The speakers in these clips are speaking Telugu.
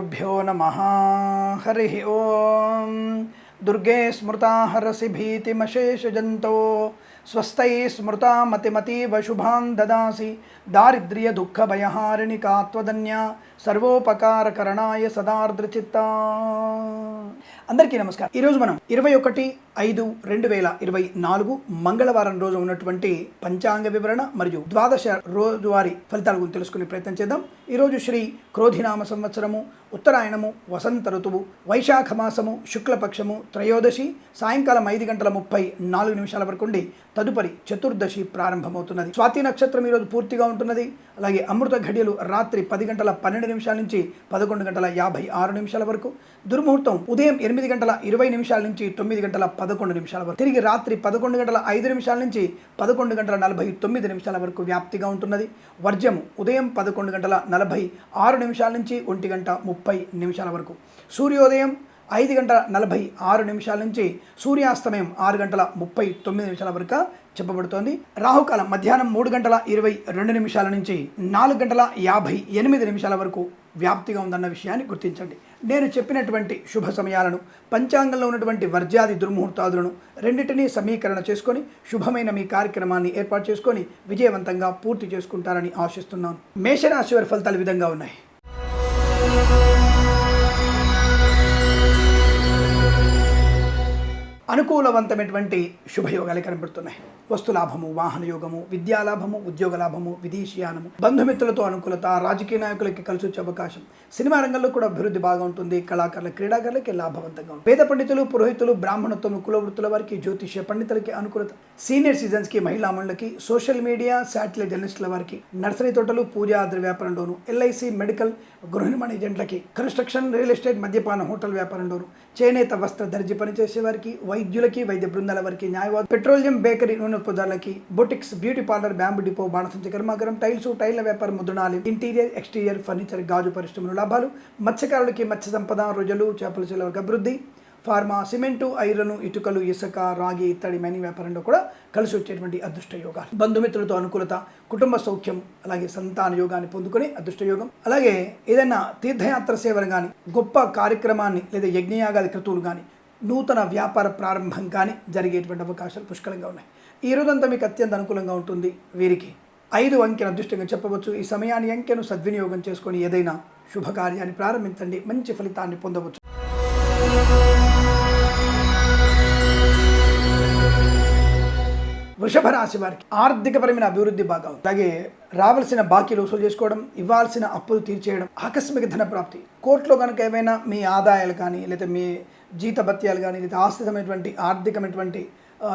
गुरुभ्यो नम। हरि ओ दुर्गे स्मृता हरसि भीतिमशेषजन्तो स्वस्थ स्मृता मतिमतीव दारिद्र्य दुख दारिद्र्यदुःखभयहारिणिका कादनिया సర్వోపకారకరణాయ సదార్ద్రచిత్త అందరికీ నమస్కారం. ఈరోజు మనం ఇరవై ఒకటి ఐదు రెండు వేల ఇరవై నాలుగు మంగళవారం రోజు ఉన్నటువంటి పంచాంగ వివరణ మరియు ద్వాదశ రోజువారీ ఫలితాల గురించి తెలుసుకునే ప్రయత్నం చేద్దాం. ఈరోజు శ్రీ క్రోధినామ సంవత్సరము ఉత్తరాయణము వసంత ఋతువు వైశాఖ మాసము శుక్లపక్షము త్రయోదశి సాయంకాలం ఐదు గంటల ముప్పై నాలుగు నిమిషాల వరకు ఉండి తదుపరి చతుర్దశి ప్రారంభమవుతున్నది. స్వాతి నక్షత్రం ఈరోజు పూర్తిగా ఉంటున్నది. అలాగే అమృత ఘడియలు రాత్రి పది గంటల పన్నెండు నిమిషాల నుంచి పదకొండు గంటల యాభై ఆరు నిమిషాల వరకు. దుర్ముహూర్తం ఉదయం ఎనిమిది గంటల ఇరవై నిమిషాల నుంచి తొమ్మిది గంటల పదకొండు నిమిషాల వరకు. తిరిగి రాత్రి పదకొండు గంటల ఐదు నిమిషాల నుంచి పదకొండు గంటల నలభై తొమ్మిది నిమిషాల వరకు వ్యాప్తిగా ఉంటున్నది. వర్జం ఉదయం పదకొండు గంటల నలభై ఆరు నిమిషాల నుంచి ఒంటి గంట ముప్పై నిమిషాల వరకు. సూర్యోదయం ఐదు గంటల నలభై ఆరు నిమిషాల నుంచి సూర్యాస్తమయం ఆరు గంటల ముప్పై తొమ్మిది నిమిషాల వరకు చెప్పబడుతోంది. రాహుకాలం మధ్యాహ్నం మూడు గంటల ఇరవై రెండు నిమిషాల నుంచి నాలుగు గంటల యాభై ఎనిమిది నిమిషాల వరకు వ్యాప్తిగా ఉందన్న విషయాన్ని గుర్తించండి. నేను చెప్పినటువంటి శుభ సమయాలను పంచాంగంలో ఉన్నటువంటి వర్జాది దుర్ముహూర్తాదులను రెండింటినీ సమీకరణ చేసుకొని శుభమైన మీ కార్యక్రమాన్ని ఏర్పాటు చేసుకొని విజయవంతంగా పూర్తి చేసుకుంటారని ఆశిస్తున్నాను. మేషరాశి వారి ఫలితాలు విధంగా ఉన్నాయి. అనుకూలవంతమైనటువంటి శుభయోగాలు కనబడుతున్నాయి. వస్తులాభము వాహన యోగము విద్యాలాభము ఉద్యోగ లాభము విదేశీయానము బంధుమిత్రులతో అనుకూలత రాజకీయ నాయకులకి కలిసి వచ్చే అవకాశం. సినిమా రంగంలో కూడా అభివృద్ధి బాగా ఉంటుంది. కళాకారుల క్రీడాకారులకి లాభవంతంగా ఉంటుంది. పేద పండితులు పురోహితులు బ్రాహ్మణత్వం కుల వృత్తుల వారికి జ్యోతిష్య పండితులకి అనుకూలత. సీనియర్ సిటిజన్స్కి మహిళా మండలికి సోషల్ మీడియా శాటిలైట్ జర్నలిస్టుల వారికి నర్సరీ తోటలు పూజా ద్రవ్య వ్యాపారంలోను ఎల్ఐసి మెడికల్ గృహ నిర్మాణ ఏజెంట్లకి కన్స్ట్రక్షన్ రియల్ ఎస్టేట్ మద్యపాన హోటల్ వ్యాపారంలోను చేనేత వస్త్ర దర్జీ పనిచేసే వారికి వైద్యులకి వైద్య బృందాల వారికి న్యాయవాద పెట్రోలియం బేకరీ నూనె ఉత్పదాలకి boutiques beauty parlour bamboo depot బాణసంచ కర్మాగారం టైల్స్ టైల్ల వ్యాపారం ముద్రణాలు ఇంటీరియర్ ఎక్స్టీరియర్ ఫర్నిచర్ గాజు పరిశ్రమలు లాభాలు మత్స్యకారులకి మత్స్య సంపద రోజులు చేపల చెలవక అభివృద్ధి ఫార్మా సిమెంటు ఐరను ఇటుకలు ఇసుక రాగి ఇత్తడి మైనింగ్ వ్యాపారంలో కూడా కలిసి వచ్చేటువంటి అదృష్ట యోగాలు. బంధుమిత్రులతో అనుకూలత కుటుంబ సౌఖ్యం అలాగే సంతాన యోగాన్ని పొందుకుని అదృష్ట యోగం. అలాగే ఏదైనా తీర్థయాత్ర సేవలు కానీ గొప్ప కార్యక్రమాన్ని లేదా యజ్ఞయాగాది క్రతువులు కానీ నూతన వ్యాపార ప్రారంభం కానీ జరిగేటువంటి అవకాశాలు పుష్కలంగా ఉన్నాయి. ఈ రోజంతా మీకు అత్యంత అనుకూలంగా ఉంటుంది వీరికి. ఐదు అంకెను అదృష్టంగా చెప్పవచ్చు. ఈ సమయాన్ని అంకెను సద్వినియోగం చేసుకొని ఏదైనా శుభకార్యాన్ని ప్రారంభించండి. మంచి ఫలితాన్ని పొందవచ్చు. వృషభ రాశి వారికి ఆర్థికపరమైన అభివృద్ధి బాగా ఉంది. అలాగే రావాల్సిన బాకీలు వసూలు చేసుకోవడం ఇవ్వాల్సిన అప్పులు తీర్చేయడం ఆకస్మిక ధన ప్రాప్తి కోర్టులో కనుక ఏమైనా మీ ఆదాయాలు కానీ లేదా మీ జీతభత్యాలు కానీ లేదా ఆస్తికమైనటువంటి ఆర్థికమైనటువంటి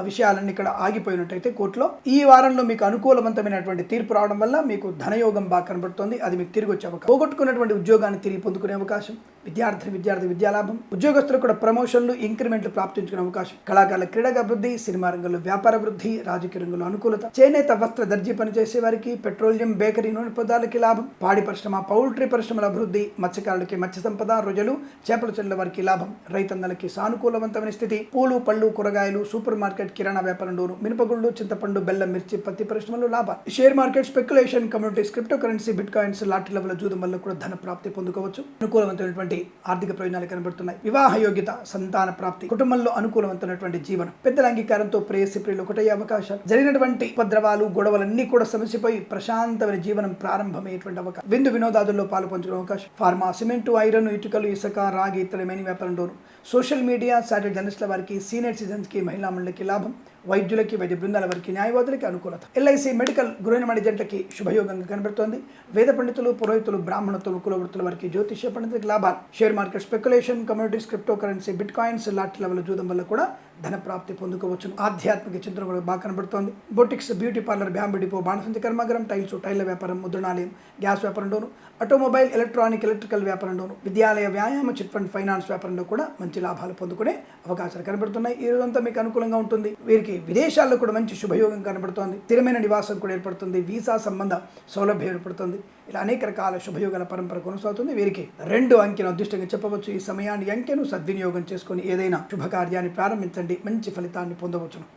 విషయాలన్నీ ఇక్కడ ఆగిపోయినట్టయితే కోర్టులో ఈ వారంలో మీకు అనుకూలవంతమైనటువంటి తీర్పు రావడం వల్ల మీకు ధనయోగం బాగా కనబడుతుంది. అది మీకు తిరిగి వచ్చే అవకాశం. పోగొట్టుకున్నటువంటి ఉద్యోగాన్ని తిరిగి పొందుకునే అవకాశం. విద్యార్థి విద్యార్థి విద్యాలాభం ఉద్యోగస్తులకు కూడా ప్రమోషన్లు ఇంక్రిమెంట్లు ప్రాప్తించుకునే అవకాశం. కళాకారుల క్రీడగా అభివృద్ధి సినిమా రంగంలో వ్యాపార వృద్ధి రాజకీయ రంగంలో అనుకూలత చేనేత వస్త్ర దర్జీ పనిచేసే వారికి పెట్రోలియం బేకరీ నూనె పదార్థాలకి లాభం పాడి పరిశ్రమ పౌల్ట్రీ పరిశ్రమల అభివృద్ధి మత్స్యకారులకి మత్స్య సంపద రొజలు చేపల చెల్ల వారికి లాభం రైతన్నలకి సానుకూలవంతమైన స్థితి పూలు పళ్ళు కూరగాయలు సూపర్ మార్కెట్ కిరాణా వ్యాపారంలోను మినపగుళ్ళు చింతపండు బెల్లం మిర్చి పత్తి పరిశ్రమలు లాభాలు. Share market speculation communities crypto currency bitcoins lottery level జూదం వల్ల కూడా ధన ప్రాప్తి పొందుకోవచ్చు. అనుకూలవంతమైనటువంటి ఆర్థిక ప్రయోజనాలు కనబడుతున్నాయి. వివాహ యోగ్యత సంతాన ప్రాప్తి కుటుంబంలో అనుకూలవంతమైనటువంటి జీవనం పెద్దల అంగీకారంతో ప్రేయసి ప్రియులు ఒకటయ్యే అవకాశాలు. జరిగినటువంటి ఉపద్రవాలు గొడవలన్నీ కూడా సమస్యపోయి ప్రశాంతమైన జీవనం ప్రారంభమయ్యేటువంటి అవకాశం. విందు వినోదాదుల్లో పాలు పంచుకునే అవకాశం. ఫార్మా సిమెంటు ఐరన్ ఇటుకలు ఇసుక రాగి ఇతర వ్యాపారంలోను సోషల్ మీడియా శాటిలైట్ జర్నలిస్టుల వారికి సీనియర్ సిటిజన్స్కి మహిళా మండలికి లాభం. వైద్యులకి వైద్య బృందాల వారికి న్యాయవాదులకి అనుకూలత. ఎల్ఐసి మెడికల్ గృహనిర్మాణ జంటకి శుభయోగంగా కనబడుతోంది. వేద పండితులు పురోహితులు బ్రాహ్మణత్వం కులవృత్తుల వారికి జ్యోతిష్య పండితులకి లాభాలు. Share market speculation communities crypto currency bitcoins lot level చూడడం వల్ల కూడా ధనప్రాప్తి పొందుకోవచ్చు. ఆధ్యాత్మిక చిత్రం కూడా బాగా కనబడుతోంది. Boutiques beauty parlour bamboo depot బాణసంచి కర్మాగారం టైల్స్ టైల్ల వ్యాపారం ముద్రణాలయం గ్యాస్ వ్యాపారంలోను ఆటోమొబైల్ ఎలక్ట్రానిక్ ఎలక్ట్రికల్ వ్యాపారంలోను విద్యాలయ వ్యాయామ చిట్ ఫండ్ ఫైనాన్స్ వ్యాపారంలో కూడా మంచి లాభాలు పొందుకునే అవకాశాలు కనబడుతున్నాయి. ఈ రోజంతా మీకు అనుకూలంగా ఉంటుంది. వీరికి విదేశాల్లో కూడా మంచి శుభయోగం కనబడుతోంది. స్థిరమైన నివాసం కూడా ఏర్పడుతుంది. వీసా సంబంధ సౌలభ్యం ఏర్పడుతుంది. ఇలా అనేక రకాల శుభయోగాల పరంపర కొనసాగుతుంది. వీరికి రెండు అంకెను అదృష్టంగా చెప్పవచ్చు. ఈ సమయాన్ని అంకెను సద్వినియోగం చేసుకొని ఏదైనా శుభకార్యాన్ని ప్రారంభించండి. మంచి ఫలితాన్ని పొందవచ్చును.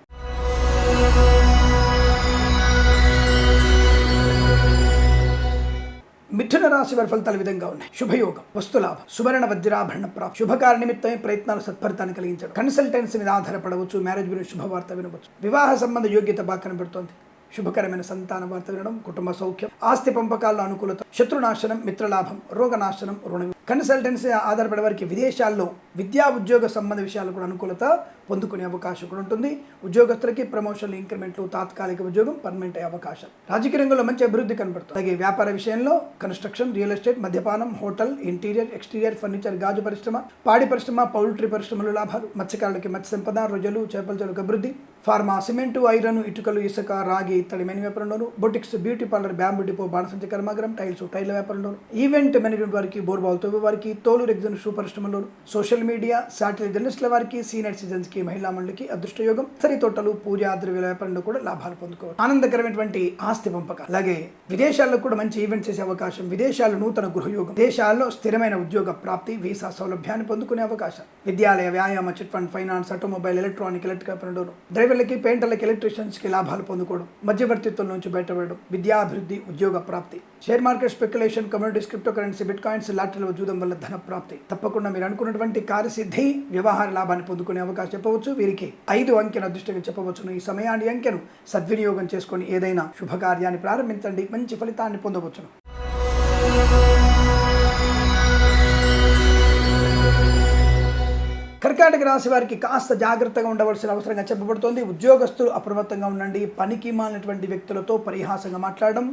మిథున రాశి వారి ఫలితాలు విధంగా ఉన్నాయి. శుభయోగం వస్తులాభం సువర్ణ వజ్రాభరణ ప్రాప్తి శుభకార్య నిమిత్తమే ప్రయత్నాలు సత్ఫలితాన్ని కలిగించడం. కన్సల్టెన్సీ మీద ఆధారపడవచ్చు మ్యారేజ్ గురించి శుభవార్త వినవచ్చు. వివాహ సంబంధ యోగ్యత బాగా కనబడుతోంది. శుభకరమైన సంతాన వార్త వినడం కుటుంబ సౌఖ్యం ఆస్తి పంపకాల్లో అనుకూలత శత్రునాశనం మిత్రలాభం రోగనాశనం రుణ కన్సల్టెన్సీ ఆధారపడే వారికి విదేశాల్లో విద్యా ఉద్యోగ సంబంధ విషయాలు కూడా అనుకూలత పొందుకునే అవకాశం కూడా ఉంటుంది. ఉద్యోగస్తులకి ప్రమోషన్లు ఇంక్రిమెంట్లు తాత్కాలిక ఉద్యోగం పర్మనెంట్ అయ్యే అవకాశం. రాజకీయ రంగంలో మంచి అభివృద్ధి కనబడుతుంది. అలాగే వ్యాపార విషయంలో కన్స్ట్రక్షన్ రియల్ ఎస్టేట్ మద్యపానం హోటల్ ఇంటీరియర్ ఎక్స్టీరియర్ ఫర్నిచర్ గాజు పరిశ్రమ పాడి పరిశ్రమ పౌల్ట్రీ పరిశ్రమలు లాభాలు. మత్స్యకారులకి మత్స్య సంపద రొయ్యలు చేపల చెరుకు అభివృద్ధి. ఫార్మా సిమెంటు ఐరన్ ఇటుకలు ఇసుక రాగి ఇత్తడి మెని వ్యాపారంలోను. Boutiques beauty parlour bamboo depot బాణసంచ కర్మాగరం టైల్స్ టైల్ వ్యాపారంలోను. ఈవెంట్ మేనేజ్మెంట్ వారికి బోర్బాల్తో తవ్వే వారికి తోలు రెగ్జన్ షూ పరిశ్రమలోను సోషల్ మీడియా శాటిలైట్ జర్నలిస్టుల వారికి సీనియర్ సిటిజన్స్కి మహిళా మండలికి అదృష్టయోగం సరి తోటలు పూజ ద్రవ్యాల వ్యాపారంలో కూడా లాభాలు పొందుకోవచ్చు. ఆనందకరమైనటువంటి ఆస్తి పంపకం అలాగే విదేశాల్లో కూడా మంచి ఈవెంట్ చేసే అవకాశం విదేశాల్లో నూతన గృహయోగం. దేశాల్లో స్థిరమైన ఉద్యోగ ప్రాప్తి వీసా సౌలభ్యాన్ని పొందుకునే అవకాశం. విద్యాలయ వ్యాయామ chit fund finance automobile electronic electrical పనులు డ్రైవర్లకి పెయింటర్లకి ఎలక్ట్రీషియన్స్కి లాభాలు పొందుకోవడం మధ్యవర్తిత్వం నుంచి బయటపడడం విద్యాభివృద్ధి ఉద్యోగ ప్రాప్తి. Share market speculation communities crypto currency bitcoins లాటరీలో జూదం వల్ల ధన ప్రాప్తి తప్పకుండా మీరు అనుకున్నటువంటి కార్యసిద్ధి వ్యవహార లాభాన్ని పొందుకునే అవకాశం చెప్పవచ్చు. వీరికి ఐదు అంకెను అదృష్టంగా చెప్పవచ్చును. ఈ సమయాన్ని అంకెను సద్వినియోగం చేసుకొని ఏదైనా శుభకార్యాన్ని ప్రారంభించండి. మంచి ఫలితాన్ని పొందవచ్చును. కర్కాటక రాశి వారికి కాస్త జాగ్రత్తగా ఉండవలసిన అవసరంగా చెప్పబడుతోంది. ఉద్యోగస్తులు అప్రమత్తంగా ఉండండి. పనికి మాలినటువంటి వ్యక్తులతో పరిహాసంగా మాట్లాడడం.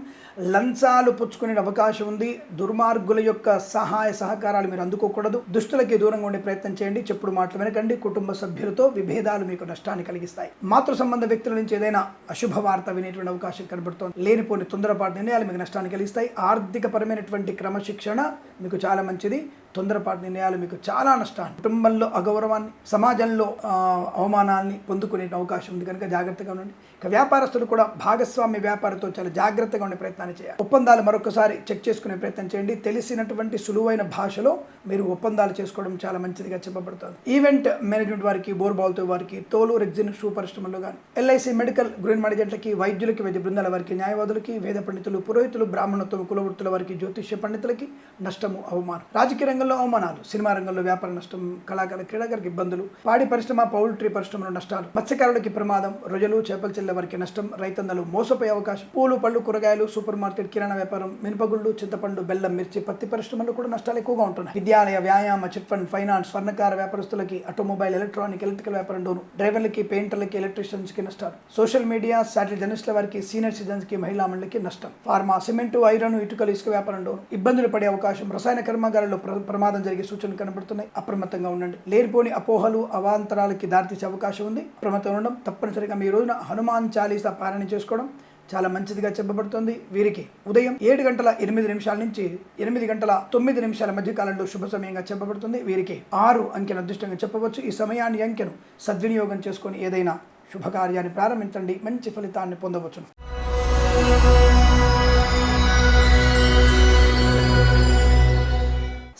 లంచాలు పుచ్చుకునే అవకాశం ఉంది. దుర్మార్గుల యొక్క సహాయ సహకారాలు మీరు అందుకోకూడదు. దుష్టులకి దూరంగా ఉండే ప్రయత్నం చేయండి. చెప్పుడు మాటలు వినకండి. కుటుంబ సభ్యులతో విభేదాలు మీకు నష్టాన్ని కలిగిస్తాయి. మాతృ సంబంధ వ్యక్తుల నుంచి ఏదైనా అశుభ వార్త వినేటువంటి అవకాశం కనబడుతోంది. లేనిపోని తొందరపాటు నిర్ణయాలు మీకు నష్టాన్ని కలిగిస్తాయి. ఆర్థిక పరమైనటువంటి క్రమశిక్షణ మీకు చాలా మంచిది. తొందరపాటు నిర్ణయాలు మీకు చాలా నష్టాన్ని కుటుంబంలో అగౌరవాన్ని సమాజంలో అవమానాన్ని పొందుకునే అవకాశం ఉంది. కనుక జాగ్రత్తగా ఉండండి. వ్యాపారస్తులు కూడా భాగస్వామ్య వ్యాపారంతో చాలా జాగ్రత్తగా ఉండే ప్రయత్నాన్ని చేయాలి. ఒప్పందాలు మరొకసారి చెక్ చేసుకునే ప్రయత్నం చేయండి. తెలిసినటువంటి సులువైన భాషలో మీరు ఒప్పందాలు చేసుకోవడం చాలా మంచిదిగా చెప్పబడుతుంది. ఈవెంట్ మేనేజ్మెంట్ వారికి బోర్బాల్తో వారికి తోలు రెగ్జిన్ షూ పరిశ్రమలో కానీ ఎల్ఐసి మెడికల్ గ్రీన్ మేనేజెంట్లకి వైద్యులకి వైద్య బృందాల వారికి న్యాయవాదులకి వేద పండితులు పురోహితులు బ్రాహ్మణత్వం కులవృత్తుల వారికి జ్యోతిష్య పండితులకి నష్టము అవమానం. రాజకీయ రంగంలో అవమానాలు సినిమా రంగంలో వ్యాపార నష్టం కళాకారుల క్రీడాకారులకు ఇబ్బందులు పాడి పరిశ్రమ పౌల్ట్రీ పరిశ్రమలో నష్టాలు మత్స్యకారులకి ప్రమాదం రొజలు చేపల చెల్లె వారికి నష్టం రైతన్నలు మోసపోయే అవకాశం. పూలు పళ్ళు కూరగాయలు సూపర్ మార్కెట్ కిరాణా వ్యాపారం మినపగుళ్ళు చింతపండు బెల్లం మిర్చి పత్తి పరిశ్రమలు కూడా నష్టాలు ఎక్కువగా ఉంటున్నాయి. విద్యాలయ వ్యాయామ చిట్ ఫండ్ ఫైనాన్స్ స్వర్ణకార వ్యాపారస్తులకి ఆటోమొబైల్ ఎలక్ట్రానిక్ ఎలక్ట్రికల్ వ్యాపారంలోను డ్రైవర్లకి పెయింటర్లకి ఎలక్ట్రీషియన్స్కి నష్టాలు సోషల్ మీడియా సాటిల్ జర్నలిస్టుల వారికి సీనియర్ సిటిజన్స్కి మహిళా మండలికి నష్టం. ఫార్మా సిమెంటు ఐరన్ ఇటుకలు ఇసుక వ్యాపారంలో ఇబ్బందులు పడే అవకాశం రసాయన కర్మాగారాల్లో ప్ర- ప్రమాదం జరిగే సూచనలు కనబడుతున్నాయి. అప్రమత్తంగా ఉండండి. లేనిపోని అపోహలు అవాంతరాలకి దారితీసే అవకాశం ఉంది. అప్రమత్తంగా ఉండడం తప్పనిసరిగా మీ రోజున హనుమాన్ చాలీసా పారాయణ చేసుకోవడం చాలా మంచిదిగా చెప్పబడుతుంది. వీరికి ఉదయం ఏడు గంటల ఎనిమిది నిమిషాల నుంచి ఎనిమిది గంటల తొమ్మిది నిమిషాల మధ్య కాలంలో శుభ సమయంగా చెప్పబడుతుంది. వీరికి ఆరు అంకెను అదృష్టంగా చెప్పవచ్చు. ఈ సమయాన్ని అంకెను సద్వినియోగం చేసుకొని ఏదైనా శుభకార్యాన్ని ప్రారంభించండి. మంచి ఫలితాన్ని పొందవచ్చును.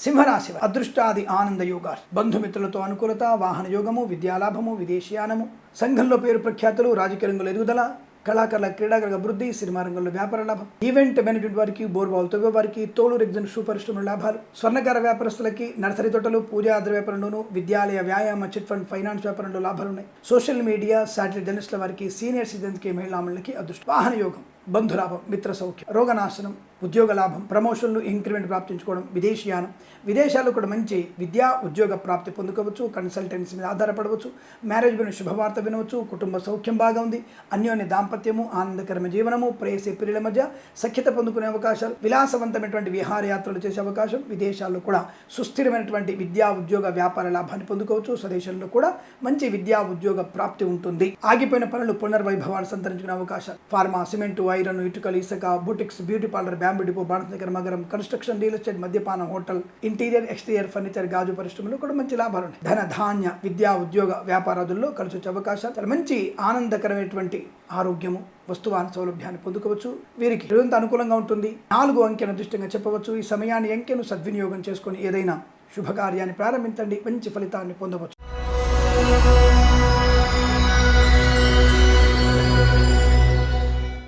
సింహరాశి అదృష్టాది ఆనంద యోగా బంధుమిత్రులతో అనుకూలత వాహన యోగము విద్యాలాభము విదేశీయానము సంఘంలో పేరు ప్రఖ్యాతులు రాజకీయ రంగంలో ఎదుగుదల కళాకారుల క్రీడాకారుల అభివృద్ధి సినిమా రంగంలో వ్యాపార లాభం. ఈవెంట్ మేనేజ్మెంట్ వారికి బోర్బాల్ తవ్వే వారికి తోలు రెగ్జన్ షూ పరిశ్రమల లాభాలు. స్వర్ణకార వ్యాపారస్తులకి నర్సరీ తోటలు పూజా వ్యాపారంలోనూ విద్యాలయ వ్యాయామ చిట్ ఫండ్ ఫైనాన్స్ వ్యాపారంలో లాభాలు ఉన్నాయి. సోషల్ మీడియా శాటిలైట్ జర్నలిస్టుల వారికి సీనియర్ సిటిజన్స్కి మహిళామణులకి అదృష్టం. వాహన యోగం బంధులాభం మిత్ర సౌఖ్యం రోగనాశనం ఉద్యోగ లాభం ప్రమోషన్లు ఇంక్రిమెంట్ ప్రాప్తించుకోవడం విదేశీయానం. విదేశాల్లో కూడా మంచి విద్యా ఉద్యోగ ప్రాప్తి పొందుకోవచ్చు కన్సల్టెన్సీ మీద ఆధారపడవచ్చు మ్యారేజ్ మీద శుభవార్త వినవచ్చు కుటుంబ సౌఖ్యం బాగా ఉంది అన్యోన్య దాంపత్యము ఆనందకరమైన జీవనము ప్రేయసి పిల్లల మధ్య సఖ్యత పొందుకునే అవకాశాలు విలాసవంతమైనటువంటి విహారయాత్రలు చేసే అవకాశం విదేశాల్లో కూడా సుస్థిరమైనటువంటి విద్యా ఉద్యోగ వ్యాపార లాభాన్ని పొందుకోవచ్చు స్వదేశంలో కూడా మంచి విద్యా ఉద్యోగ ప్రాప్తి ఉంటుంది. ఆగిపోయిన పనులు పునర్వైభవాన్ని సంతరించుకునే అవకాశాలు. ఫార్మా సిమెంటు ఐరన్ ఇటుకలు ఇసుక boutiques beauty parlour bamboo depot బాణసనగర్ మగరం కన్స్ట్రక్షన్ రియల్ ఎస్టేట్ మద్యపాన హోటల్ ఇంటీరియర్ ఎక్స్టీరియర్ ఫర్నిచర్ గాజు పరిశ్రమలో కూడా మంచి లాభాలు ఉన్నాయి ధన ధాన్య విద్యా ఉద్యోగ వ్యాపారాదుల్లో కలిసి వచ్చే అవకాశాలు చాలా మంచి ఆనందకరమైనటువంటి ఆరోగ్యము వస్తువాన సౌలభ్యాన్ని పొందుకోవచ్చు వీరికి రోజంత అనుకూలంగా ఉంటుంది నాలుగు అంకెను దృష్టిగా చెప్పవచ్చు ఈ సమయాన్ని అంకెను సద్వినియోగం చేసుకొని ఏదైనా శుభకార్యాన్ని ప్రారంభించండి మంచి ఫలితాన్ని పొందవచ్చు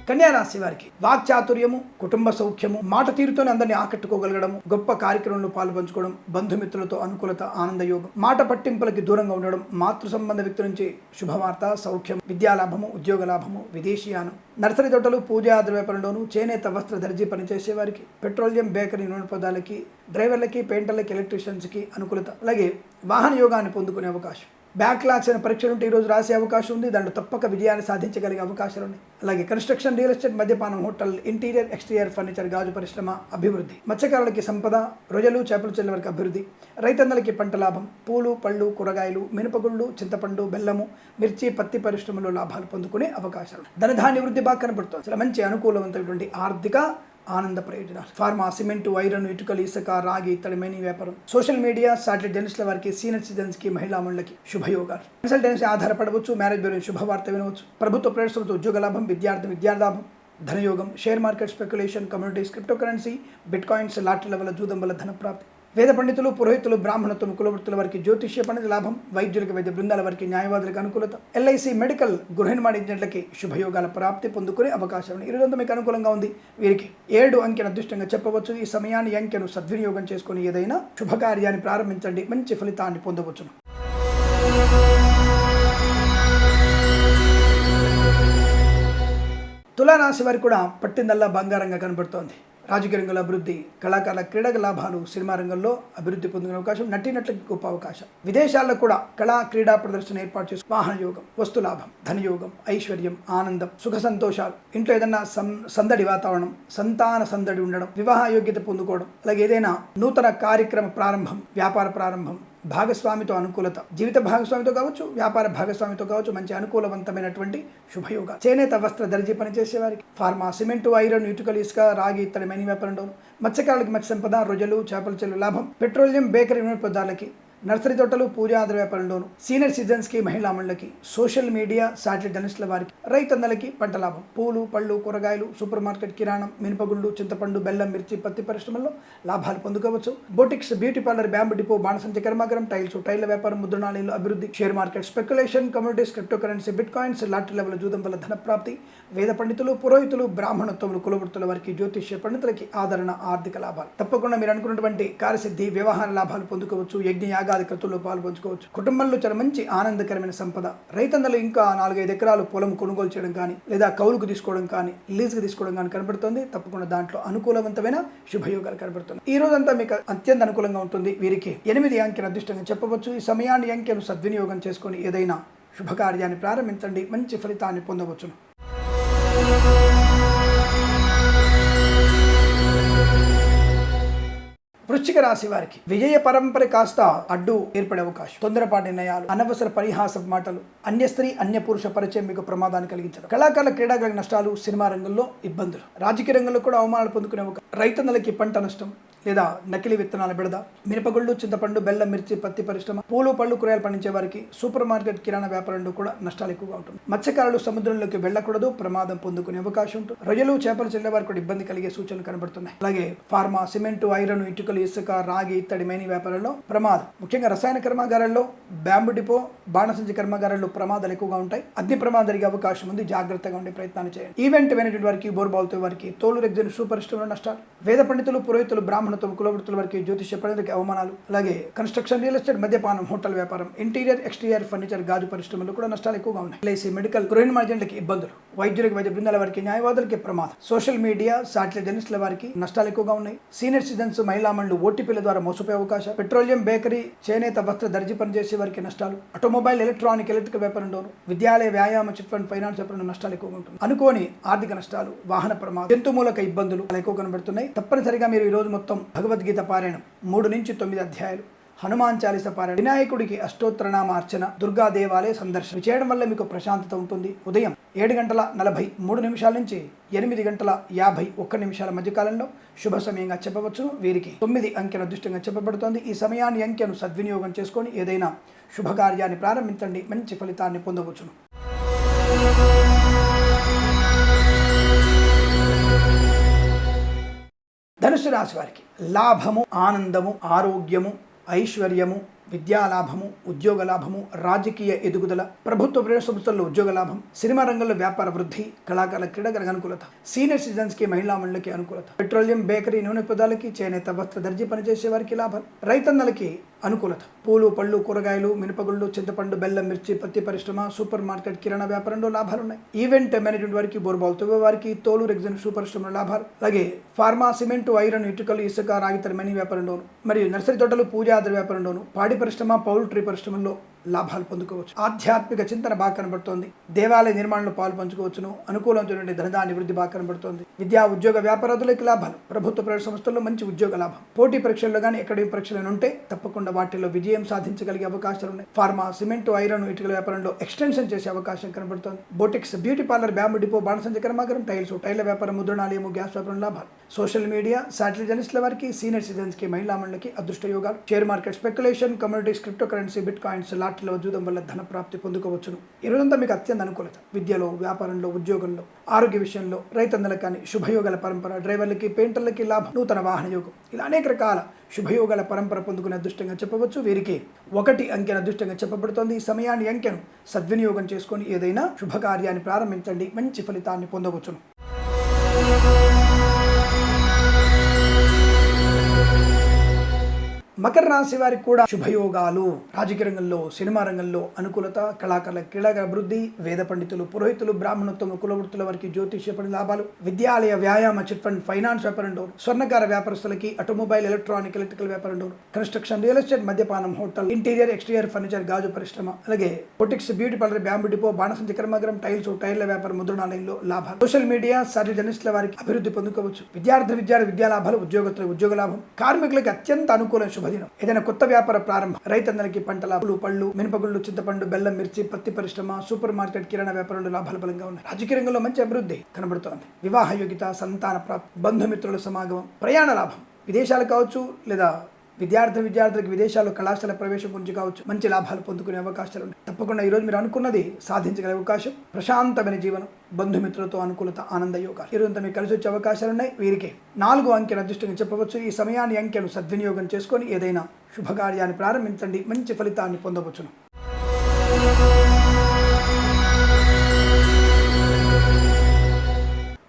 కన్యారాశి వారికి వాక్చాతుర్యము కుటుంబ సౌఖ్యము మాట తీరుతోనే అందరినీ ఆకట్టుకోగలగడము గొప్ప కార్యక్రమంలో పాల్పంచుకోవడం బంధుమిత్రులతో అనుకూలత ఆనందయోగం మాట పట్టింపులకి దూరంగా ఉండడం మాతృ సంబంధ వ్యక్తుల నుంచి శుభవార్త సౌఖ్యం విద్యాలాభము ఉద్యోగ లాభము విదేశీయానం నర్సరీ తోటలు పూజా ద్రవ్యపరంలోను చేనేత వస్త్ర దర్జీ పనిచేసే వారికి పెట్రోలియం బేకరీ నూనె పదాలకి డ్రైవర్లకి పెయింటర్లకి ఎలక్ట్రీషియన్స్కి అనుకూలత అలాగే వాహన యోగాన్ని పొందుకునే అవకాశం. బ్యాక్లాగ్స్ అనే పరీక్షలు ఉంటే ఈరోజు రాసే అవకాశం ఉంది. దాంట్లో తప్పక విజయాన్ని సాధించగలిగే అవకాశాలు ఉన్నాయి. అలాగే కన్స్ట్రక్షన్ రియల్ ఎస్టేట్ మద్యపానం హోటల్ ఇంటీరియర్ ఎక్స్టీరియర్ ఫర్నిచర్ గాజు పరిశ్రమ అభివృద్ధి. మత్స్యకారులకి సంపద రొయ్యలు చేపలు చెల్లె వరకు అభివృద్ధి. రైతన్నలకి పంట లాభం. పూలు పళ్ళు కూరగాయలు మినపగుళ్ళు చింతపండు బెల్లము మిర్చి పత్తి పరిశ్రమలో లాభాలు పొందుకునే అవకాశాలు ధనధాన్య వృద్ధి బాగా కనబడుతుంది చాలా మంచి అనుకూలవంతమైనటువంటి ఆర్థిక ఆనంద ప్రయోజనాలు ఫార్మా సిమెంటు ఐరన్ ఇటుకలు ఇసుక రాగి ఇత్తడి మైనింగ్ వ్యాపారం సోషల్ మీడియా సాటిలైట్ జర్నలిస్టుల వారికి సీనియర్ సిటిజన్స్కి మహిళా మండలికి శుభయోగాలు కన్సల్టెన్సీ ఆధారపడవచ్చు మ్యారేజ్ బ్యూరో శుభవార్త వినవచ్చు ప్రభుత్వ ప్రవేశంతో ఉద్యోగ లాభం విద్యార్థి విద్యాలాభం ధనయోగం share market speculation communities crypto currency bitcoins లాటరీల వల్ల జూదం వల్ల ధన ప్రాప్తి వేద పండితులు పురోహితులు బ్రాహ్మణత్వం కులవృత్తుల వారికి జ్యోతిష్య పండితుల లాభం వైద్యులకు వైద్య బృందాల వారికి న్యాయవాదులకు అనుకూలత. ఎల్ఐసి మెడికల్ గృహ నిర్మాణించట్లకి శుభయోగాల ప్రాప్తి పొందుకునే అవకాశం. ఉంది ఈరోజంతా మీకు అనుకూలంగా ఉంది. వీరికి ఏడు అంకెను అదృష్టంగా చెప్పవచ్చు. ఈ సమయాన్ని అంకెను సద్వినియోగం చేసుకుని ఏదైనా శుభకార్యాన్ని ప్రారంభించండి. మంచి ఫలితాన్ని పొందవచ్చును. తులారాశి వారికి కూడా పట్టిందల్లా బంగారంగా కనబడుతోంది. రాజకీయ రంగంలో అభివృద్ధి కళాకారుల క్రీడక లాభాలు సినిమా రంగంలో అభివృద్ధి పొందిన అవకాశం నటినట్లకి గొప్ప అవకాశం. విదేశాల్లో కూడా కళా క్రీడా ప్రదర్శన ఏర్పాటు చేసి వాహన యోగం వస్తు లాభం ధనయోగం ఐశ్వర్యం ఆనందం సుఖ సంతోషాలు. ఇంట్లో ఏదైనా సం సందడి వాతావరణం సంతాన సందడి ఉండడం వివాహ యోగ్యత పొందుకోవడం అలాగే ఏదైనా నూతన కార్యక్రమ ప్రారంభం వ్యాపార ప్రారంభం భాగస్వామితో అనుకూలత. జీవిత భాగస్వామితో కావచ్చు వ్యాపార భాగస్వామితో కావచ్చు మంచి అనుకూలవంతమైనటువంటి శుభయోగ చేనేత వస్త్ర దర్జీ పనిచేసే వారికి ఫార్మా సిమెంటు ఐరన్ ఇటుకలు ఇసుక రాగి ఇత్తడి మెనీ వ్యాపారంలో మత్స్యకారులకి మత్స్య సంపద రొయ్యలు చేపల చెల్లు లాభం. పెట్రోలియం బేకరీ వినోదపదాలకి నర్సరీ తోటలు పూజా వ్యాపారంలోను సీనియర్ సిటిజన్స్కి మహిళా మండలికి సోషల్ మీడియా శాటిలైట్ జర్నలిస్టుల వారికి రైతన్నలకి పంట లాభం. పూలు పళ్ళు కూరగాయలు సూపర్ మార్కెట్ కిరాణం మినపగుళ్ళు చింతపండు బెల్లం మిర్చి పత్తి పరిశ్రమల్లో లాభాలు పొందుకోవచ్చు. Boutiques beauty parlour bamboo depot బాణసంచ కర్మాగారం టైల్స్ టైల్ వ్యాపారం ముద్రణాలయంలో అభివృద్ధి share market speculation communities crypto currency bitcoins lottery level జూదం వల్ల ధన ప్రాప్తి వేద పండితులు పురోహితులు బ్రాహ్మణత్వములు కులవృత్తుల వారికి జ్యోతిష్య పండితులకి ఆదరణ ఆర్థిక లాభాలు. తప్పకుండా మీరు అనుకున్నటువంటి కార్యసిద్ధి వ్యవహార లాభాలు పొందుకోవచ్చు. యజ్ఞ యాగాది కృతుల్లో పాల్పంచుకోవచ్చు. కుటుంబంలో చాలా మంచి ఆనందకరమైన సంపద. రైతన్నలు ఇంకా నాలుగైదు ఎకరాలు పొలం కొనుగోలు చేయడం కానీ లేదా కౌలుకు తీసుకోవడం కానీ లీజుకు తీసుకోవడం కానీ కనబడుతుంది. తప్పకుండా దాంట్లో అనుకూలవంతమైన శుభయోగాలు కనబడుతుంది ఈ రోజంతా మీకు అత్యంత అనుకూలంగా ఉంటుంది. వీరికి ఎనిమిది అంకెను అదృష్టంగా చెప్పవచ్చు. ఈ సమయాన్ని అంకెను సద్వినియోగం చేసుకొని ఏదైనా శుభకార్యాన్ని ప్రారంభించండి. మంచి ఫలితాన్ని పొందవచ్చును. వృశ్చిక రాశి వారికి విజయ పరంపర కాస్త అడ్డు ఏర్పడే అవకాశం. తొందరపాటి నిర్ణయాలు అనవసర పరిహాస మాటలు అన్య స్త్రీ అన్య పురుష పరిచయం మీకు ప్రమాదాన్ని కలిగించడం. కళాకారుల క్రీడాకారుల నష్టాలు సినిమా రంగంలో ఇబ్బందులు. రాజకీయ రంగంలో కూడా అవమానాలు పొందుకునే ఒక రైతన్నలకి పంట నష్టం లేదా నకిలీ విత్తనాల బిడద మినపగుళ్ళు చింతపండు బెల్లం మిర్చి పత్తి పరిశ్రమ పూలు పళ్ళు కూరగాయలు పండించే వారికి సూపర్ మార్కెట్ కిరాణా వ్యాపారంలో కూడా నష్టాలు ఎక్కువగా ఉంటుంది మత్స్యకారులు సముద్రంలోకి వెళ్ళకూడదు ప్రమాదం పొందుకునే అవకాశం ఉంటుంది. రొయ్యలు చేపలు చెల్లే వారికి కూడా ఇబ్బంది కలిగే సూచనలు కనబడుతున్నాయి. అలాగే ఫార్మా సిమెంటు ఐరన్ ఇటుకలు ఇసుక రాగి ఇత్తడి మేని వ్యాపారంలో ప్రమాదం. ముఖ్యంగా రసాయన కర్మాగారాల్లో బ్యాంబు డిపో బాణసంచి కర్మాగారాల్లో ప్రమాదాలు ఎక్కువగా ఉంటాయి. అగ్ని ప్రమాదం జరిగే అవకాశం ఉంది. జాగ్రత్తగా ఉండే ప్రయత్నాలు చేయండి. ఈవెంట్ అయినటువంటి వారికి బోర్బాల్తో వారికి తోలు రెగ్జిన్ సూపర్ స్టోర్ నష్టాలు. వేద పండితులు పురోహితులు బ్రాహ్మణత్వం కులవృత్తుల వారికి జ్యోతిష పండితులకి అవమానాలు అలాగే కన్స్ట్రక్షన్ రియల్ ఎస్టేట్ మద్యపానం హోటల్ వ్యాపారం ఇంటీరియర్ ఎక్స్టీరియర్ ఫర్నిచర్ గాజు పరిశ్రమలు కూడా నష్టాలు ఎక్కువగా ఉన్నాయి. ఎల్ఐసి మెడికల్ గృహిణి మార్జెంట్లకి ఇబ్బందులు. వైద్యులకు వైద్య బృందాల వారికి న్యాయవాదులకి ప్రమాదం. సోషల్ మీడియా శాటిలైట్ జర్నలిస్టుల వారికి నష్టాలు ఎక్కువగా ఉన్నాయి. సీనియర్ సిటిజన్స్ మహిళామణులు ఓటీపీల ద్వారా మోసపోయే అవకాశం పెట్రోలియం బేకరీ చేనేత వస్త్ర దర్జీ పనిచేసే వారికి నష్టాలు. ఆటోమొబైల్ ఎలక్ట్రానిక్ ఎలక్ట్రిక్ వ్యాపారంలోను విద్యాలయ వ్యాయామ చిట్ ఫండ్ ఫైనాన్స్ వ్యాపారంలో నష్టాలు ఎక్కువగా ఉంటుంది అనుకోని ఆర్థిక నష్టాలు వాహన ప్రమాదం జంతు మూలక ఇబ్బందులు ఎక్కువ కనబడుతున్నాయి. తప్పనిసరిగా మీరు ఈ రోజు మొత్తం భగవద్గీత పారాయణం మూడు నుంచి తొమ్మిది అధ్యాయాలు హనుమాన్ చాలీస పారాయణ. వినాయకుడికి అష్టోత్తరనామార్చన దుర్గా దేవాలయ సందర్శన చేయడం వల్ల మీకు ప్రశాంతత ఉంటుంది. ఉదయం ఏడు గంటల నలభై మూడు నిమిషాల నుంచి ఎనిమిది గంటల యాభై ఒక్క నిమిషాల మధ్య కాలంలో శుభ సమయంగా చెప్పవచ్చు. వీరికి తొమ్మిది అంకెను అదృష్టంగా చెప్పబడుతోంది. ఈ సమయాన్ని అంకెను సద్వినియోగం చేసుకొని ఏదైనా శుభకార్యాన్ని ప్రారంభించండి. మంచి ఫలితాన్ని పొందవచ్చును. ధనుసు రాశి వారికి లాభము ఆనందము ఆరోగ్యము ఐశ్వర్యము విద్యాలాభము ఉద్యోగ లాభము రాజకీయ ఎదుగుదల ప్రభుత్వ ప్రేమ సంస్థల్లో ఉద్యోగ లాభం సినిమా రంగంలో వ్యాపార వృద్ధి కళాకారుల క్రీడలకు అనుకూలత సీనియర్ సిటిజన్స్కి మహిళా మండలికి అనుకూలత పెట్రోలియం బేకరీ నూనె పదాలకి చేనేత వస్త్ర దర్జీ పనిచేసే వారికి లాభాలు రైతన్నలకి అనుకూలత. పూలు పళ్ళు కూరగాయలు మినపగుళ్ళు చింతపండు బెల్లం మిర్చి పత్తి పరిశ్రమ సూపర్ మార్కెట్ కిరాణా వ్యాపారంలో లాభాలు ఉన్నాయి ఈవెంట్ మేనేజ్మెంట్ వారికి బోర్బాల్ తువ్వే వారికి తోలు రెగ్జిన్ సూపర్ పరిశ్రమలో లాభాలు. అలాగే ఫార్మా సిమెంట్ ఐరన్ ఇటుకలు ఇసుక రాగితర మనీ వ్యాపారంలోను మరియు నర్సరీ తోటలు పూజాద్ర వ్యాపారంలోను పాడి పరిశ్రమ పౌల్ట్రీ పరిశ్రమల్లో లాభాలు పొందుకోవచ్చు. ఆధ్యాత్మిక చింతన బాగా కనబడుతోంది. దేవాలయ నిర్మాణంలో పాలు పంచుకోవచ్చును. అనుకూలమైనటువంటి ధనదాన్ని వృద్ధి బాగా కనబడుతోంది. విద్యా ఉద్యోగ వ్యాపారాదులకి లాభాలు. ప్రభుత్వ ప్రైవేట్ సంస్థల్లో మంచి ఉద్యోగ లాభం. పోటీ పరీక్షల్లో కానీ ఎక్కడ పరీక్షలు ఉంటే తప్పకుండా వాటిలో విజయం సాధించగలిగే అవకాశాలు ఉన్నాయి. ఫార్మా సిమెంట్ ఐరన్ ఇటుకల వ్యాపారంలో ఎక్స్టెన్షన్ చేసే అవకాశం కనబడుతోంది. Boutiques beauty parlour bamboo depot బాణసంచ కర్మాగారం టైల్స్ టైల్ వ్యాపారం ముద్రణాలయము గ్యాస్ వ్యాపారం లాభాలు. సోషల్ మీడియా శాటిలైట్ జర్నలిస్టుల వారికి సీనియర్ సిటిజన్స్కి మహిళా మండలికి అదృష్ట యోగాలు. Share market speculation communities crypto currency bitcoins లాటరీలో జూదం వల్ల ధన ప్రాప్తి పొందుకోవచ్చును. ఈ రోజంతా మీకు అత్యంత అనుకూలత. విద్యలో వ్యాపారంలో ఉద్యోగంలో ఆరోగ్య విషయంలో రైతన్నలకు కానీ శుభయోగాల పరంపర డ్రైవర్లకి పెయింటర్లకి లాభం నూతన వాహన యోగం. ఇలా అనేక రకాల శుభయోగాల పరంపర పొందుకునే అదృష్టంగా చెప్పవచ్చు. వీరికి ఒకటి అంకెన అదృష్టంగా చెప్పబడుతోంది. ఈ సమయాన్ని అంకెను సద్వినియోగం చేసుకొని ఏదైనా శుభకార్యాన్ని ప్రారంభించండి. మంచి ఫలితాన్ని పొందవచ్చును. మకర రాశి వారికి కూడా శుభయోగాలు. రాజకీయ రంగంలో సినిమా రంగంలో అనుకూలత కళాకారుల క్రీడా అభివృద్ధి వేద పండితులు పురోహితులు బ్రాహ్మణోత్తమ కులవృత్తుల వారికి జ్యోతిష్య పని లాభాలు. విద్యాలయ వ్యాయామ చిట్ ఫండ్ ఫైనాన్స్ వ్యాపారం డోర్. స్వర్ణకార వ్యాపారస్తులకి ఆటోమొబైల్ ఎలక్ట్రానిక్ ఎలక్ట్రికల్ వ్యాపారం డోర్. కన్స్ట్రక్షన్ రియల్ ఎస్టేట్ మద్యపానం హోటల్ ఇంటీరియర్ ఎక్స్టీరియర్ ఫర్నిచర్ గాజు పరిశ్రమ. అలాగే boutiques beauty parlour bamboo depot బాణసంచి కర్మాగారం టైల్స్ టైర్ల వ్యాపారం ముద్రణాలయంలో లాభాలు. సోషల్ మీడియా సాటి జర్నలిస్టుల వారికి అభివృద్ధి పొందుకోవచ్చు. విద్యార్థి విద్యార్థి విద్యా లాభాలు ఉద్యోగస్తుల ఉద్యోగ లాభం. కార్మికులకి అత్యంత అనుకూల శుభదినం ఏదైనా కొత్త వ్యాపార ప్రారంభం. రైతన్నలకి పంటల పూలు పళ్ళు మినపగుళ్ళు చింతపండు బెల్లం మిర్చి పత్తి పరిశ్రమ సూపర్ మార్కెట్ కిరాణా వ్యాపారంలో లాభాలు బలంగా ఉన్నాయి. రాజకీయ రంగంలో మంచి అభివృద్ధి కనబడుతోంది. వివాహ యోగ్యత సంతాన ప్రాప్తి బంధుమిత్రుల సమాగమం ప్రయాణ లాభం. విదేశాలు కావచ్చు లేదా విద్యార్థి విద్యార్థులకు విదేశాల్లో కళాశాల ప్రవేశం గురించి కావచ్చు. మంచి లాభాలు పొందుకునే అవకాశాలు ఉన్నాయి. తప్పకుండా ఈరోజు మీరు అనుకున్నది సాధించగల అవకాశం ప్రశాంతమైన జీవనం బంధుమిత్రులతో అనుకూలత ఆనంద యోగాలు. ఈరోజు మీకు కలిసి వచ్చే అవకాశాలు ఉన్నాయి. వీరికి నాలుగు అంకెను అదృష్టంగా చెప్పవచ్చు. ఈ సమయాన్ని అంకెను సద్వినియోగం చేసుకొని ఏదైనా శుభకార్యాన్ని ప్రారంభించండి. మంచి ఫలితాన్ని పొందవచ్చును.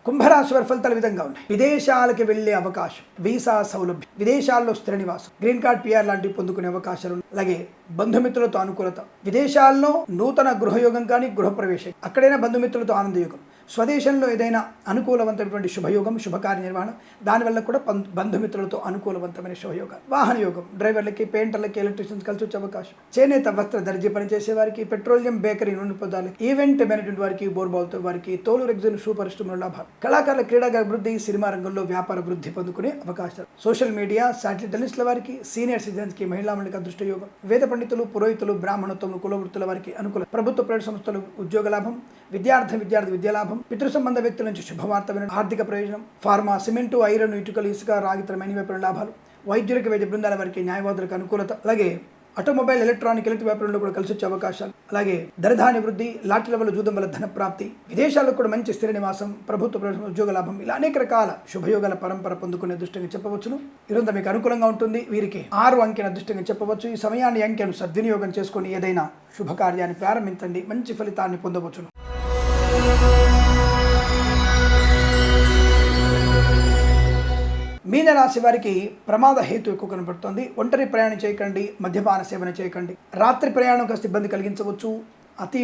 కుంభరాశి వారి ఫలితాలు విధంగా ఉన్నాయి. విదేశాలకి వెళ్ళే అవకాశం వీసా సౌలభ్యం విదేశాల్లో స్థిర నివాసం గ్రీన్ కార్డ్ పిఆర్ లాంటివి పొందుకునే అవకాశాలు అలాగే బంధుమిత్రులతో అనుకూలత. విదేశాల్లో నూతన గృహయోగం కానీ గృహప్రవేశం. అక్కడైనా బంధుమిత్రులతో ఆనందయోగం. స్వదేశంలో ఏదైనా అనుకూలవంతమైనటువంటి శుభయోగం శుభకార్య నిర్వహణ దానివల్ల కూడా పం- బంధుమిత్రులతో అనుకూలవంతమైన శుభయోగం వాహన యోగం డ్రైవర్లకి పెయింటర్లకి ఎలక్ట్రీషియన్స్ కలిసి వచ్చే అవకాశం. చేనేత వస్త్ర దర్జీ పనిచేసే వారికి పెట్రోలియం బేకరీ నూనె పొందాలి ఈవెంట్ మేనేజ్మెంట్ వారికి బోర్బాల్తో వారికి తోలు రెగ్జిన్ షూ పరిశ్రమలో లాభాలు. కళాకారుల క్రీడాగా అభివృద్ధి సినిమా రంగంలో వ్యాపార వృద్ధి పొందుకునే అవకాశాలు. సోషల్ మీడియా శాటిలైట్ వారికి సీనియర్ సిటిజన్స్కి మహిళా మండలికి అదృష్ట యోగం. వేద పండితులు పురోహితులు బ్రాహ్మణత్వం కులవృత్తుల వారికి అనుకూల ప్రభుత్వ ప్రైవేట్ సంస్థలు ఉద్యోగ లాభం విద్యార్థి విద్యార్థి విద్యాలాభం పితృ సంబంధ వ్యక్తుల నుంచి శుభవార్త వినడం ఆర్థిక ప్రయోజనం ఫార్మా సిమెంటు ఐరన్ ఇటుకలు ఇసుక రాగితరమైన వ్యాపారం లాభాలు. వైద్యులకు వైద్య బృందాల వారికి న్యాయవాదులకు అనుకూలత. అలాగే ఆటోమొబైల్ ఎలక్ట్రానిక్ ఎలక్ట్రిక్ వ్యాపారంలో కూడా కలిసి వచ్చే అవకాశాలు. అలాగే ధనధాన్య వృద్ధి లాటరీల వల్ల జూదం వల్ల ధన ప్రాప్తి విదేశాల్లో కూడా మంచి స్థిర నివాసం ప్రభుత్వ ప్రవేశం, ఉద్యోగ లాభం. ఇలా అనేక రకాల శుభయోగాల పరంపర పొందుకునే దృష్టిగా చెప్పవచ్చును. ఈరోజు మీకు అనుకూలంగా ఉంటుంది. వీరికి ఆరు అంకెన దృష్టిగా చెప్పవచ్చు. ఈ సమయాన్ని అంకెను సద్వినియోగం చేసుకొని ఏదైనా శుభకార్యాన్ని ప్రారంభించండి. మంచి ఫలితాన్ని పొందవచ్చును. మీనరాశి వారికి ప్రమాద హేతు ఎక్కువ కనబడుతుంది. ఒంటరి ప్రయాణం చేయకండి మద్యపాన సేవన చేయకండి. రాత్రి ప్రయాణం కాస్త ఇబ్బంది కలిగించవచ్చు. అతి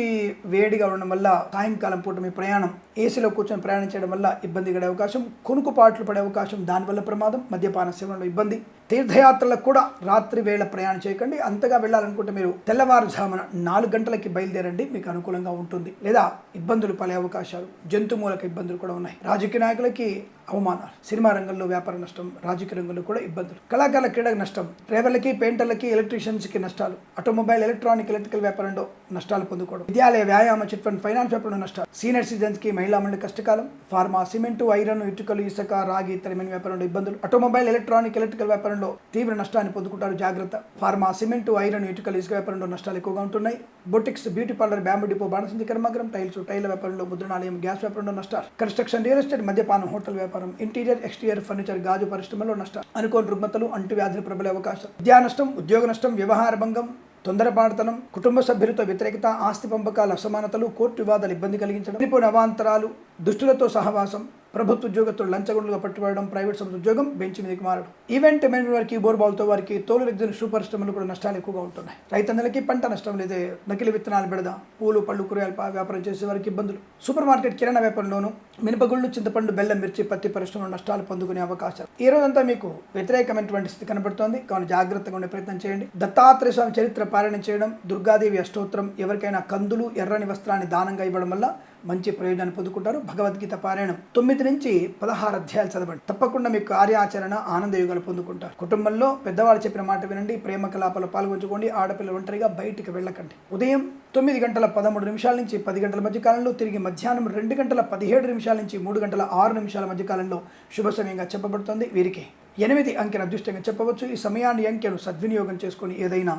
వేడిగా ఉండడం వల్ల సాయంకాలం పూట మీ ప్రయాణం ఏసీలో కూర్చొని ప్రయాణం చేయడం వల్ల ఇబ్బంది పడే అవకాశం కునుకుపాట్లు పడే అవకాశం దానివల్ల ప్రమాదం మద్యపాన సేవనలో ఇబ్బంది. తీర్థయాత్రలకు కూడా రాత్రి వేళ ప్రయాణం చేయకండి. అంతగా వెళ్ళాలనుకుంటే మీరు తెల్లవారుజామున నాలుగు గంటలకి బయలుదేరండి. మీకు అనుకూలంగా ఉంటుంది. లేదా ఇబ్బందులు పడే అవకాశాలు జంతుమూలక ఇబ్బందులు కూడా ఉన్నాయి. రాజకీయ నాయకులకి అవమానాలు సినిమా రంగంలో వ్యాపార నష్టం రాజకీయ రంగంలో కూడా ఇబ్బందులు. కళాకారుల క్రీడకు నష్టం డ్రైవర్లకి పెయింటర్లకి ఎలక్ట్రీషియన్స్కి నష్టాలు ఆటోమొబైల్ ఎలక్ట్రానిక్ ఎలక్ట్రికల్ వ్యాపారంలో నష్టాలు పొందుకోవడం విద్యాలయ వ్యాయామ చిట్ ఫండ్ ఫైనాన్స్ వ్యాపారంలో నష్టాలు. సీనియర్ సిటిజన్స్కి మహిళా మండలి కష్టకాలం ఫార్మా సిమెంటు ఐరన్ ఇటుకలు ఇసుక రాగి ఇతరమైన వ్యాపారంలో ఇబ్బందులు ఆటోమొబైల్ ఎలక్ట్రానిక్ ఎలక్ట్రికల్ వ్యాపారం వ్యాపారంలో తీవ్ర నష్టాన్ని పొందుకుంటారు. జాగ్రత్త. ఫార్మా సిమెంట్ ఐరన్ ఇటుకలు ఇసుక వ్యాపారంలో నష్టాలు ఎక్కువగా ఉంటున్నాయి. Boutiques beauty parlour bamboo depot బాణసింది కర్మగ్రం టైల్స్ టైల్ వ్యాపారంలో ముద్రణాలయం గ్యాస్ వ్యాపారంలో నష్టాలు. కన్స్ట్రక్షన్ రియల్ ఎస్టేట్ మద్యపానం హోటల్ వ్యాపారం ఇంటీరియర్ ఎక్స్టీరియర్ ఫర్నిచర్ గాజు పరిశ్రమలో నష్టాలు. అనుకోని రుగ్మతలు అంటువ్యాధులు ప్రబలే అవకాశం. విద్యా నష్టం ఉద్యోగ నష్టం వ్యవహార భంగం తొందరపాటుతనం కుటుంబ సభ్యులతో వ్యతిరేకత ఆస్తి పంపకాల అసమానతలు కోర్టు వివాదాలు ఇబ్బంది కలిగించడం నిపుణ అవాంతరాలు దుష్టులతో సహవాసం ప్రభుత్వ ఉద్యోగస్తులు లంచగొండలుగా పట్టుబడడం ప్రైవేట్ సంస్థ ఉద్యోగం బెంచ్ మీదకి మారడం. ఈవెంట్ మేనేజ్మెంట్ వారికి బోర్బాల్తో వారికి తోలు ఎగ్జిన్ షూ పరిశ్రమలు కూడా నష్టాలు ఎక్కువగా ఉంటున్నాయి. రైతన్నలకి పంట నష్టం లేదే. నకిలీ విత్తనాలు పెడదాం. పూలు పళ్ళు కూరగాయలు వ్యాపారం చేసే వారికి ఇబ్బందులు. సూపర్ మార్కెట్ కిరాణా వ్యాపారంలోనూ మినపగుళ్ళు చింతపండు బెల్లం మిర్చి పత్తి పరిశ్రమలు నష్టాలు పొందుకునే అవకాశాలు. ఈ రోజంతా మీకు వ్యతిరేకమైనటువంటి స్థితి కనబడుతోంది. కావున జాగ్రత్తగా ఉండే ప్రయత్నం చేయండి. దత్తాత్రేయ స్వామి చరిత్ర పారాయణం చేయడం దుర్గాదేవి అష్టోత్తరం ఎవరికైనా కందులు ఎర్రని వస్త్రాన్ని దానంగా ఇవ్వడం వల్ల మంచి ప్రయోజనాన్ని పొందుకుంటారు. భగవద్గీత పారాయణం తొమ్మిది నుంచి పదహారు అధ్యాయాలు చదవండి. తప్పకుండా మీకు కార్యాచరణ ఆనంద పొందుకుంటారు. కుటుంబంలో పెద్దవాళ్ళు చెప్పిన మాట వినండి ప్రేమ కలాపాలు పాల్గొంచుకోండి ఆడపిల్లలు ఒంటరిగా బయటికి వెళ్ళకండి. ఉదయం తొమ్మిది గంటల పదమూడు నిమిషాల నుంచి పది గంటల మధ్య కాలంలో తిరిగి మధ్యాహ్నం రెండు గంటల పదిహేడు నిమిషాల నుంచి మూడు గంటల ఆరు నిమిషాల మధ్య కాలంలో శుభ సమయంగా చెప్పబడుతుంది వీరికి. ఎనిమిది అంకెను అదృష్టంగా చెప్పవచ్చు. ఈ సమయాన్ని అంకెను సద్వినియోగం చేసుకుని ఏదైనా